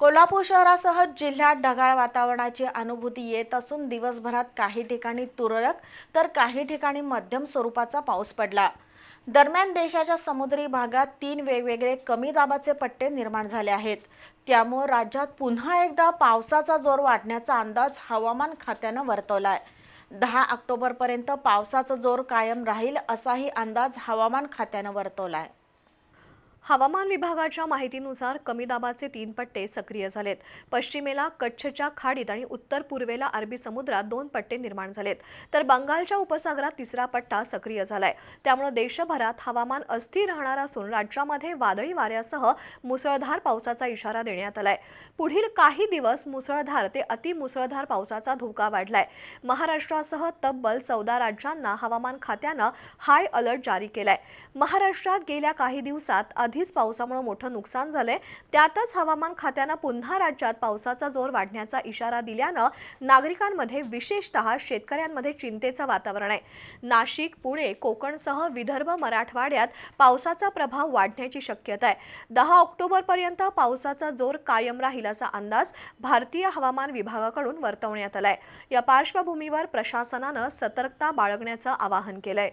कोल्हापूर शहरासह जिल्ह्यात ढगाळ वातावरणाची अनुभूती येत असून दिवसभरात काही ठिकाणी तुरळक तर काही ठिकाणी मध्यम स्वरूपाचा पाऊस पडला. दरम्यान देशाच्या समुद्री भागात तीन वेगवेगळे कमी दाबाचे पट्टे निर्माण झाले आहेत. त्यामुळे राज्यात पुन्हा एकदा पावसाचा जोर वाढण्याचा अंदाज हवामान खात्यानं वर्तवला आहे दहा ऑक्टोबरपर्यंत पावसाचा जोर कायम राहील असाही अंदाज हवामान खात्यानं वर्तवला आहे हवामान विभागाच्या माहितीनुसार कमी दाबाचे तीन पट्टे सक्रिय झालेत. पश्चिमेला कच्छच्या खाडीत आणि उत्तर पूर्वेला अरबी समुद्रात दोन पट्टे निर्माण झालेत. तर बंगालच्या उपसागरात तिसरा पट्टा सक्रिय झालाय. त्यामुळे देशभरात हवामान अस्थिर राहणार असून राज्यामध्ये वादळी वाऱ्यासह मुसळधार पावसाचा इशारा देण्यात आलाय. पुढील काही दिवस मुसळधार ते अतिमुसळधार पावसाचा धोका वाढलाय. महाराष्ट्रासह तब्बल चौदा राज्यांना हवामान खात्यानं हाय अलर्ट जारी केलाय. महाराष्ट्रात गेल्या काही दिवसात आधीच पावसामुळे मोठं नुकसान झालंय. त्यातच हवामान खात्यानं पुन्हा राज्यात पावसाचा जोर वाढण्याचा इशारा दिल्यानं नागरिकांमध्ये विशेषतः शेतकऱ्यांमध्ये चिंतेचं वातावरण आहे. नाशिक पुणे कोकणसह विदर्भ मराठवाड्यात पावसाचा प्रभाव वाढण्याची शक्यता आहे. दहा ऑक्टोबरपर्यंत पावसाचा जोर कायम राहील असा अंदाज भारतीय हवामान विभागाकडून वर्तवण्यात आलाय. या पार्श्वभूमीवर प्रशासनानं सतर्कता बाळगण्याचं आवाहन केलंय.